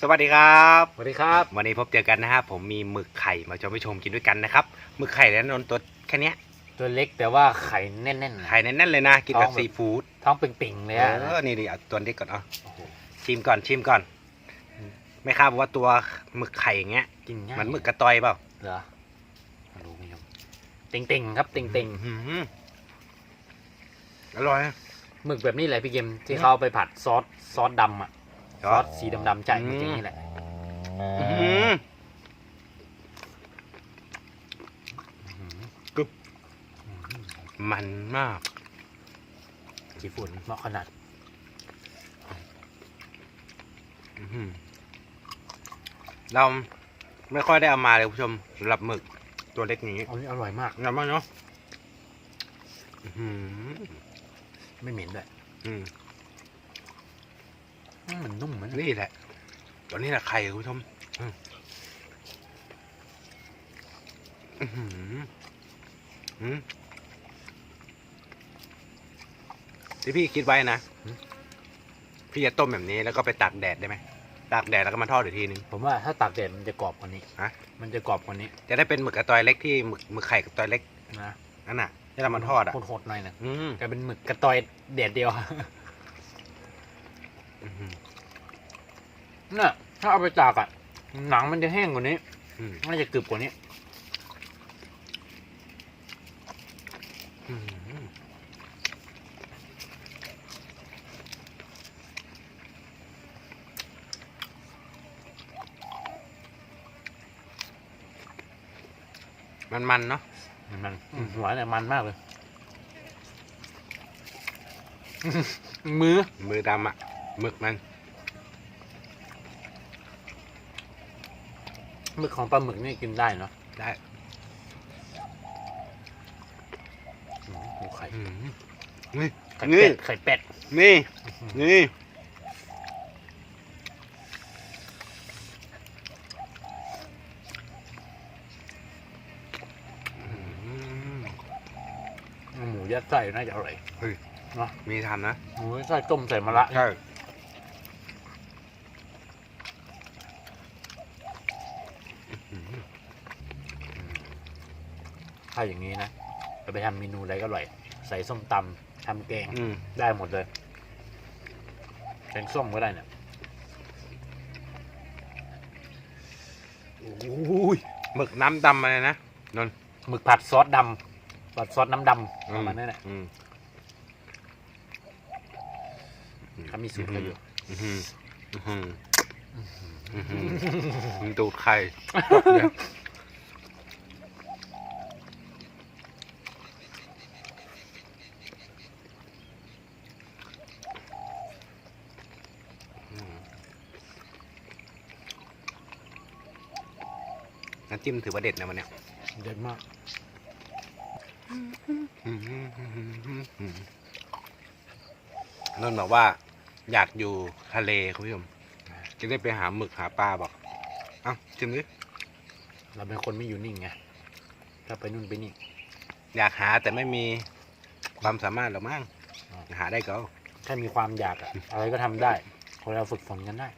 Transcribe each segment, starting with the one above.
สวัสดีครับสวัสดีครับ วันนี้พบเจอกันนะครับผมมีหมึกไข่มาชมผู้ชมกินด้วยกันนะครับหมึกไข่แล้วนนตัวแค่เนี้ยตัวเล็กแต่ว่าไข่แน่นๆนะ ไข่แน่นๆเลยนะ กินกับท้องแบบ ซีฟู้ดท้องเป่งๆเลยเออะอนี่ดิเอาตัวเล็กก่อนเอาโอ้โหชิมก่อนชิมก่อนไม่ทราบว่าตัวหมึกไข่อย่างเงี้ยกินง่ายมันหมึกกระตอยเปล่าเหรอมาดูคุณผู้ชมเต่งๆครับเต่งอื้อหืออร่อย ๆหมึกแบบนี้แหละพี่เกมที่เขาเอาไปผัดซอสซอสดำอะ ซอสสีดำๆใช่อืมหมึกอย่างนี้แหละอื้อหืออื้อหือกึบมันมากขี้ฝุ่นเหมาะขนาดอื้อหือเราไม่ค่อยได้เอามาเลยคุณผู้ชมสำหรับหมึกตัวเล็กอย่างนี้อันนี้อร่อยมากอร่อยมากเนาะอื้อหือไม่เหม็นด้วยอืมอื มมันนุ่มเหมือนนี่แหละตัวนี้แหละไข่คุณผู้ชมอืมอื้อหืออืมที่พี่คิดไว้นะ พี่จะต้มแบบนี้แล้วก็ไปตากแดดได้ไหมตากแดดแล้วก็มาทอดอีกทีนึง ผมว่าถ้าตากแดดมันจะกรอบกว่านี้ฮะมันจะกรอบกว่านี้ จะได้เป็นหมึกกระตอยเล็กที่หมึกหมึกไข่กับตอยเล็กนะนั่นน่ะที่เรามาทอดอะโหดๆหน่อยนะอืมกลายเป็นหมึกกระตอยแดดเดียว อื้อหือน่ะถ้าเอาไปตากอะ หนังมันจะแห้งกว่านี้อืมน่าจะกรึบกว่านี้อื้อหือมันๆเนาะมันมันหัวเนี่ยมันมากเลย มือ มือดำอะ หมึกมันหมึกของปลาหมึกนี่กินได้เนาะได้อืมดูไข่อืมนี่ไข่นี่ เป็ดไข่เป็ด นี่ นี่อืมหมูยัดไส้น่าจะอร่อยมีทำนะหมูยัดไส้ต้มใส่มะระใช่ ถ้าอย่างนี้นะจะไปทำเมนูอะไรก็อร่อย ใส่ส้มตำทำแกงอืมได้หมดเลยแกงส้มก็ได้เนี่ยโอ้ยหมึกน้ำดำมาเลยนะนนท์หมึกผัดซอสดำผัดซอสน้ำดำประมาณนั้นแหละอืมเขามีสูตรเขาอยู่ อื้อหืออื้อหืออื้อหือมันดูดไข่เนี่ย อืม น้ำจิ้มถือว่าเด็ดนะวันเนี้ยเด็ดมาก นนท์บอกว่า อยากอยู่ทะเลคุณผู้ชมจะได้ไปหาหมึกหาปลาบอก เอ้าจิมดิเราเป็นคนไม่อยู่นิ่งไงถ้าไปนู่นไปนี่ อยากหาแต่ไม่มีความสามารถหรอกมั้งอ๋อหาได้ก็เอาแค่มีความอยากอะอะไรก็ทำได้คนเราฝึกฝนกันได้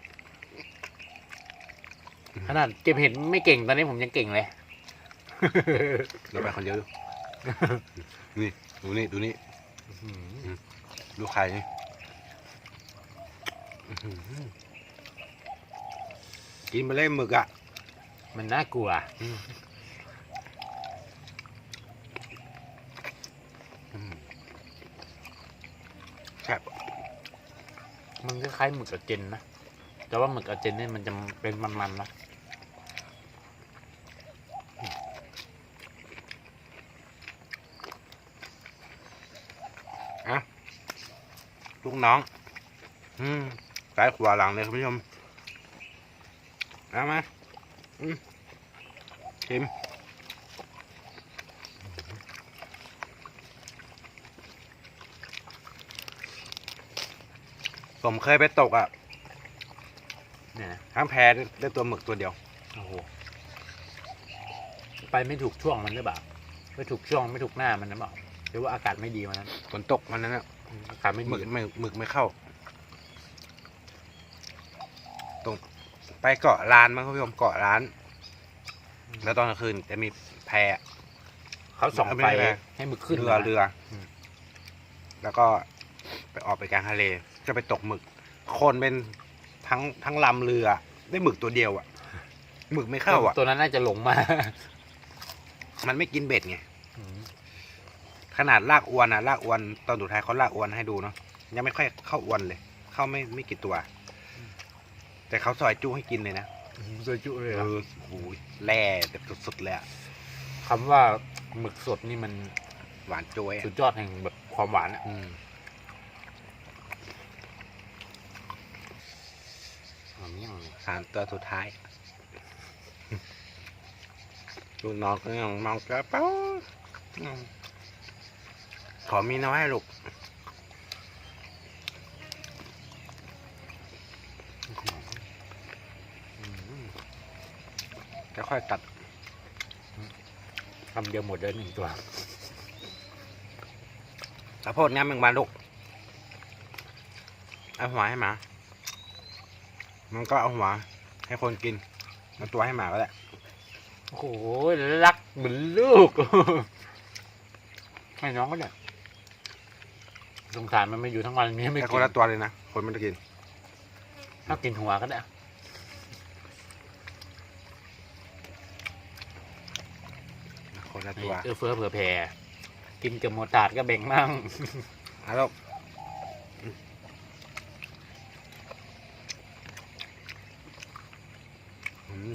ขนาดเก็บเห็ดไม่เก่งตอนนี้ผมยังเก่งเลย เราไปคนเดียวดู นี่ ดูนี่ ดูนี่ดูไข่นี่อื้อหือกินไปเลยหมึกอะ มันน่ากลัวอืมแซ่บมันคล้ายๆหมึกอาเจนนะ แต่ว่าหมึกอาเจนเนี่ยมันจะเป็นมันๆนะ ลูกน้อง อืมซ้ายขวาหลังเลยคุณผู้ชมเอามาอืมชิมผมเคยไปตกอะเนี่ยนะทั้งแพได้ตัวหมึกตัวเดียว โอ้โห ไปไม่ถูกช่วงมันหรือเปล่า ไม่ถูกช่วงไม่ถูกหน้ามันนะเปล่า หรือว่าอากาศไม่ดีวันนั้น ฝนตกมันนั้นอะ อืมอากาศไม่หมึดีกไม่หมึกไม่เข้า ตรงไปเกาะร้านมั้งคุณผู้ชมเกาะร้าน แล้วตอนกลางคืนจะมีแพ เขาส่องไม่ไฟได้ให้มึกขึ้นเรือมา เรืออม แล้วก็ไปออกไปกลางทะเลจะไปตกหมึก คนเป็นทั้งทั้งลำเรือได้หมึกตัวเดียวอะหมึกไม่เข้าอะตัวนั้นน่าจะหลงมามันไม่กินเบ็ดไง ขนาดลากอวนอะลากอวนตอนสุดท้ายเขาลากอวนให้ดูเนาะยังไม่ค่อยเข้าอวนเลย เข้าไม่ไม่กี่ตัว แต่เขาซอยจู้ให้กินเลยนะโดยจุเลยเออโอ้โหแร่แบบสุดๆเลยอะคำว่าหมึกสดนี่มันหวานจ้วยอะสุดยอดแห่งแบบความหวานอะอืมอ๋อเมี่ยงเลยสามตัวสุดท้ายลูกน้องก็ยังมองกระเป๋าอืม ขอมีน้อยลูกจะค่อยตัดคำเดียวหมดเลยหนึ่งตัวข้าวโพดงั้นมึงมาลูกเอาหัวให้หมา มันก็เอาหัวให้คนกินเอาตัวให้หมาก็ได้โอ้โหรักเหมือนลูก ให้น้องก็เนี่ย สงสารมันไม่อยู่ทั้งวันนี้ไม่แต่กิคนนละตัวเลยนะ คนไม่ได้กิน ถ้ากินหัวก็ได้คนละตัวเออเฟือเผื่อแผ่กินเกับหมดถาดก็แบ่งมั่งเอาลูกอืม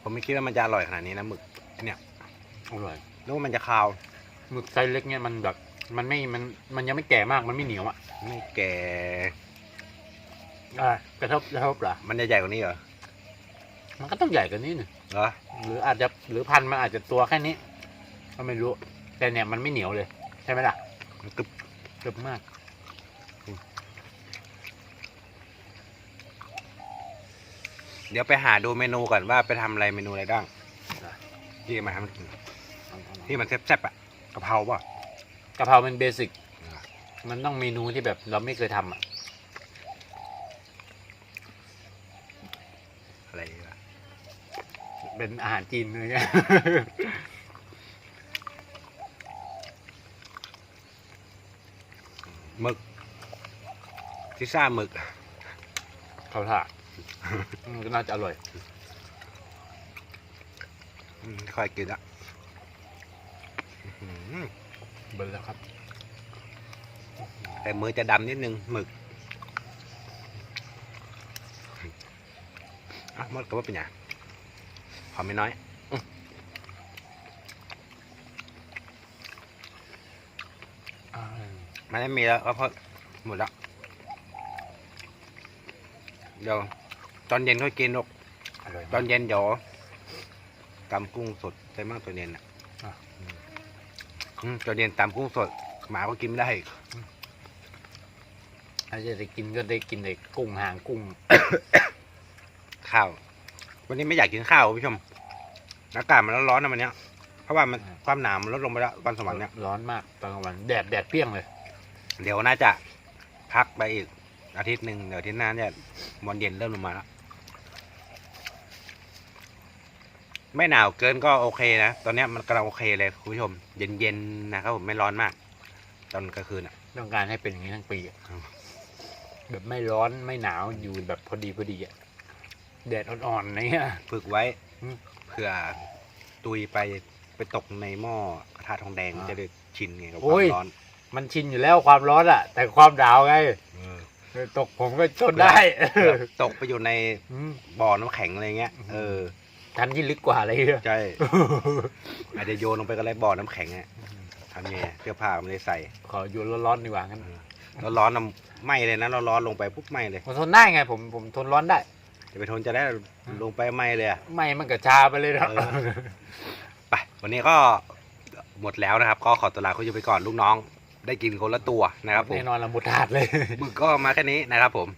ผมไม่คิดว่ามันจะอร่อยขนาดนี้นะหมึกเนี่ยอร่อย นึกว่ามันจะคาว หมึกไซส์เล็กเนี่ยมันแบบ มันไม่มันมันยังไม่แก่มากมันไม่เหนียวอะไม่แก่ อะกระทบกระทบเหรอมันจะใหญ่กว่านี้เหรอ มันก็ต้องใหญ่กว่านี้หนึ่งเหรอ หรืออาจจะหรือพันธุ์มันอาจจะตัวแค่นี้ก็ไม่รู้ แต่เนี่ยมันไม่เหนียวเลย ใช่ไหมล่ะมันกรึบเกือบมาก เดี๋ยวไปหาดูเมนูก่อนว่าไปทำอะไรเมนูอะไรบ้างที่มาทำให้กินที่มันแซ่บๆอะกะเพราป่ะ กะเพราเป็นเบสิกอ่ามันต้องเมนูที่แบบเราไม่เคยทำอะอะไรวะเป็นอาหารจีนเลยเนี่ยหมึกพิซซ่าหมึกเขาถ่าอืมก็น่าจะอร่อย อืมค่อยกินละอื้อหือ เบิร์แล้วครับ แต่มือจะดำนิดนึงหมึกอะหมดก็ว่าเป็นอย่างหอมไม่น้อยอมันไม่มีแล้วก็เพราะหมดแล้ว เดี๋ยว ตอนเย็นค่อยกินลูกอร่อยตอนเย็นเดี๋ยวตำกุ้งสดใช่ไหมตอนเย็นอะ อะอืมตอนเย็นตำกุ้งสด หมาก็กินไม่ได้อีกอาจจะได้กินก็ได้กินแต่กุ้งหางกุ้ง ข้าว วันนี้ไม่อยากกินข้าวคุณผู้ชม อากาศมันร้อนๆนะวันเนี้ย เพราะว่ามันอ่าความหนาวมันลดลงไปแล้ววันสวรรค์เนี่ยร้อนมากตอนกลางวันแดดแดดเปรี้ยงเลย เดี๋ยวน่าจะพักไปอีกอาทิตย์หนึ่งเดี๋ยวอาทิตย์หน้าเนี่ยมอนเย็นเริ่มลงมาแล้ว ไม่หนาวเกินก็โอเคนะ ตอนเนี้ยมันกำลังโอเคเลยคุณผู้ชม เย็นๆนะครับผมไม่ร้อนมาก ตอนกลางคืนอะ ต้องการให้เป็นอย่างนี้ทั้งปีอะอืมแบบไม่ร้อนไม่หนาวอยู่แบบพอดีพอดีอะแดดอ่อนๆเนี่ยฝึกไว้อืม เผื่อตุยไปไปตกในหม้อกระทะทองแดงอ่าจะได้ชินไงกับคโอ้วามยร้อนมันชินอยู่แล้วความร้อนอะ แต่ความหนาวไงเออ ตกผมก็ทนได้แบบตกไปอยู่ในอืม บ่อน้ำแข็งอะไรเงี้ย อืม เออ ทันที่ลึกกว่าอะไรเงี้ยใช่ อาจจะโยนลงไปก็ไรบ่อน้ำแข็งอะทำไงเสื้อผ้ามันเลยใส่ขอโยนร้อนๆดีกว่างั้นแล้วร้อนน้ำไหมเลยนะเราร้อนลงไปปุ๊บไหมเลยผมทนได้ไง ผมผมทนร้อนได้จะไปทนจะได้ลงไปไหมเลยอะไม่มันก็ชาไปเลยนะเออไปวันนี้ก็หมดแล้วนะครับ ก็ขอตัวลาคุณผู้ชมไปก่อนลูกน้อง ได้กินคนละตัวนะครับผมแน่นอนละหมดถาดเลยมึกก็มาแค่นี้นะครับ ผม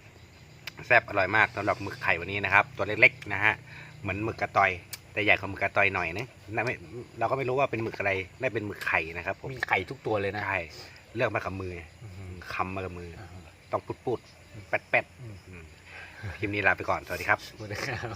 แซ่บอร่อยมากสำหรับหมึกไข่วันนี้นะครับ ตัวเล็กๆนะฮะ เหมือนหมึกกระตอย แต่ใหญ่กว่าหมึกกระตอยหน่อยนึงนะไม่เราก็ไม่รู้ว่าเป็นหมึกอะไรได้เป็นหมึกไข่นะครับผมมีไข่ทุกตัวเลยนะใช่เลือกมากับมืออืมคำมากับมืออ่าต้องปุดปุดๆแปดแปดอืมๆอืมคลิปนี้ลาไปก่อน สวัสดีครับสวัสดีครับ